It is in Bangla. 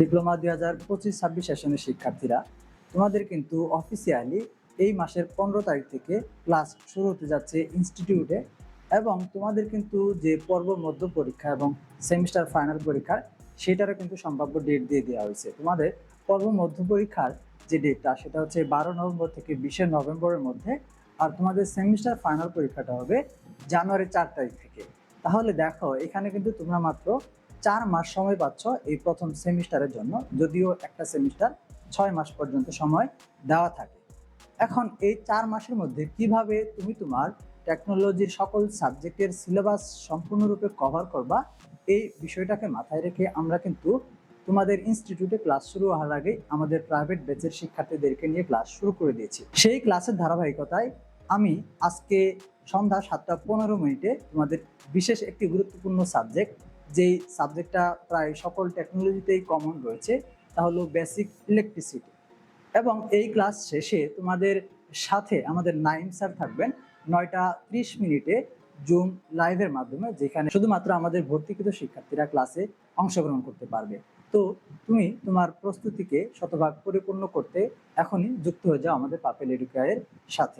ডিপ্লোমা দুই হাজার পঁচিশ ছাব্বিশ সেশনের শিক্ষার্থীরা, তোমাদের কিন্তু অফিসিয়ালি এই মাসের পনেরো তারিখ থেকে ক্লাস শুরু হতে যাচ্ছে ইনস্টিটিউটে এবং তোমাদের কিন্তু যে পর্ব মধ্য পরীক্ষা এবং সেমিস্টার ফাইনাল পরীক্ষার সেটারও কিন্তু সম্ভাব্য ডেট দিয়ে দেওয়া হয়েছে। তোমাদের পর্ব মধ্য পরীক্ষার যে ডেটটা সেটা হচ্ছে বারো নভেম্বর থেকে বিশে নভেম্বরের মধ্যে আর তোমাদের সেমিস্টার ফাইনাল পরীক্ষাটা হবে জানুয়ারি চার তারিখ থেকে। তাহলে দেখো, এখানে কিন্তু তোমরা মাত্র চার মাস সময় পাচ্ছ এই প্রথম সেমিস্টারের জন্য, যদিও একটা সেমিস্টার ছয় মাস পর্যন্ত সময় দেওয়া থাকে। এখন এই চার মাসের মধ্যে কীভাবে তুমি তোমার টেকনোলজির সকল সাবজেক্টের সিলেবাস সম্পূর্ণরূপে কভার করবা, এই বিষয়টাকে মাথায় রেখে আমরা কিন্তু তোমাদের ইনস্টিটিউটে ক্লাস শুরু হওয়ার আগে আমাদের প্রাইভেট ব্যাচের শিক্ষার্থীদেরকে নিয়ে ক্লাস শুরু করে দিয়েছি। সেই ক্লাসের ধারাবাহিকতায় আমি আজকে সন্ধ্যা সাতটা পনেরো মিনিটে তোমাদের বিশেষ একটি গুরুত্বপূর্ণ সাবজেক্ট যেই সাবজেক্টটা প্রায় সকল টেকনোলজিতেই কমন রয়েছে, তা হলো বেসিক ইলেকট্রিসিটি এবং এই ক্লাস শেষে তোমাদের সাথে আমাদের নাইম স্যার থাকবেন নয়টা ত্রিশ মিনিটে জুম লাইভের মাধ্যমে, যেখানে শুধুমাত্র আমাদের ভর্তিকৃত শিক্ষার্থীরা ক্লাসে অংশগ্রহণ করতে পারবে। তো তুমি তোমার প্রস্তুতিকে শতভাগ পরিপূর্ণ করতে এখনই যুক্ত হয়ে যাও আমাদের পাপেল এডুকেয়ারের সাথে।